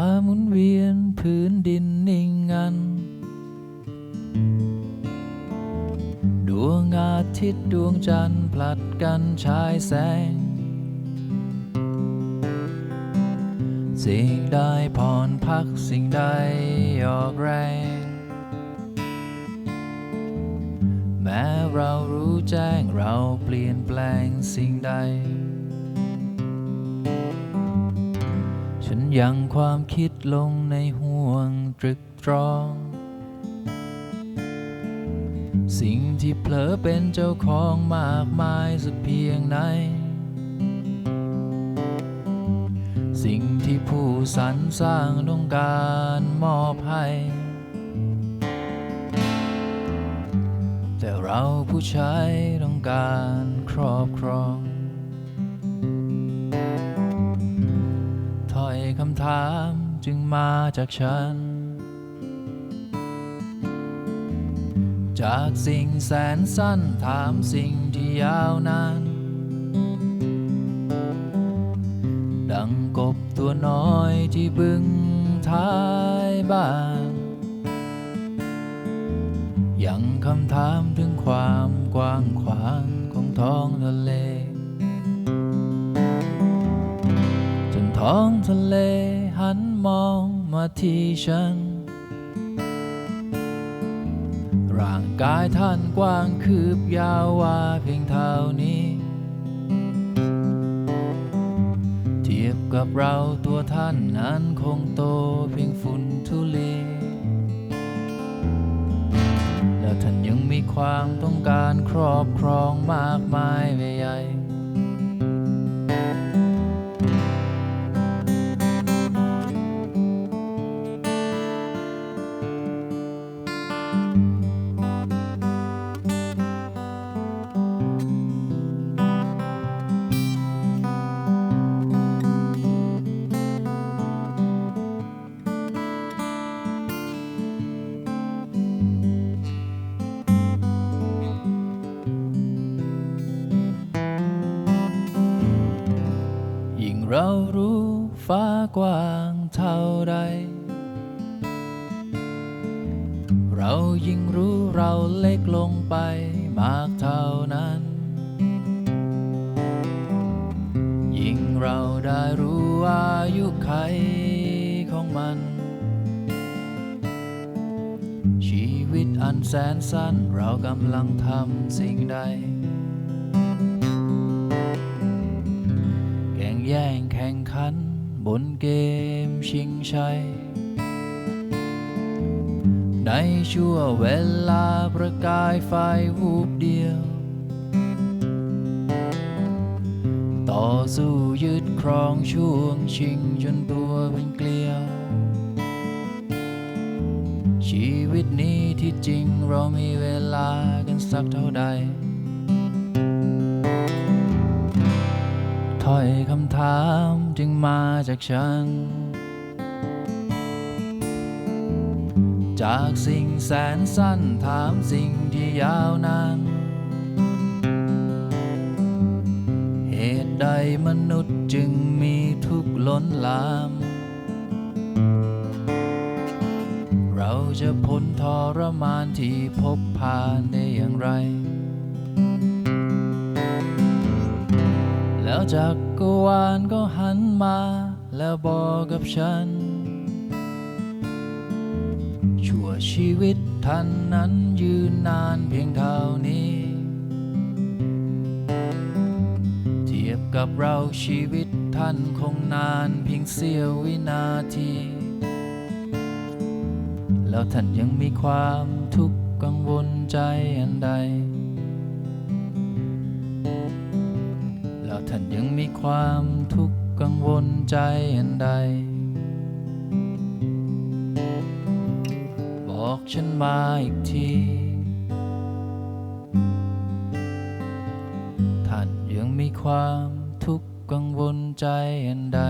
าหมุนเวียนพื้นดินนิ่งงัน ดวงอาทิตย์ดวงจันทร์ผลัดกันฉายแสง สิ่งใดผ่อนพักสิ่งใดออกแรง แม้เรารู้แจ้งเราเปลี่ยนแปลงสิ่งใด ยังความคิดลงในห่วงตรึกตรอง สิ่งที่เผลอเป็นเจ้าของมากมายสักเพียงไหน สิ่งที่ผู้สรรสร้างต้องการมอบให้ แต่เราผู้ใช้ต้องการครอบครอง คำถามจึงมาจากฉัน จากสิ่งแสนสั้นถามสิ่งที่ยาวนาน ดังกบตัวน้อยที่บึงท้ายบ้านยังคำถามถึงความกว้างขวางของท้องทะเล ท้องทะเลหันมองมาที่ฉัน ร่างกายท่านกว้างคืบยาวว่าเพียงเท่านี้ เทียบกับเราตัวท่านนั้นคงโตเพียงฝุ่นทุลีแล้วท่านยังมีความต้องการครอบครองมากมายใหญ่ เรารู้ฟ้ากว้างเท่าใด เรายิ่งรู้เราเล็กลงไปมากเท่านั้น ยิ่งเราได้รู้อายุไขของมัน ชีวิตอันแสนสั้นเรากำลังทำสิ่งใด แย่งแข่งขัน บนเกมชิงชัย ในชั่วเวลาประกายไฟวูบเดียว ต่อสู้ยึดครองช่วงชิงจนตัวเป็นเกลียว ชีวิตนี้ที่จริงเรามีเวลากันสักเท่าใด ถ้อยคำถามจึงมาจากฉัน จากสิ่งแสนสั้นถามสิ่งที่ยาวนานเหตุใดมนุษย์จึงมีทุกข์ล้นลาม เราจะพ้นทรมานที่พบผ่านได้อย่างไร แล้วจักกรวาลก็หันมา แล้วบอกกับฉัน ชั่วชีวิตท่านนั้นยืนนานเพียงเท่านี้ เทียบกับเราชีวิตท่านคงนานเพียงเสี้ยววินาที แล้วท่านยังมีความทุกข์กังวลใจอันใด ท่านยังมีความทุกข์กังวลใจอันใด บอกฉันมาอีกที ท่านยังมีความทุกข์กังวลใจอันใด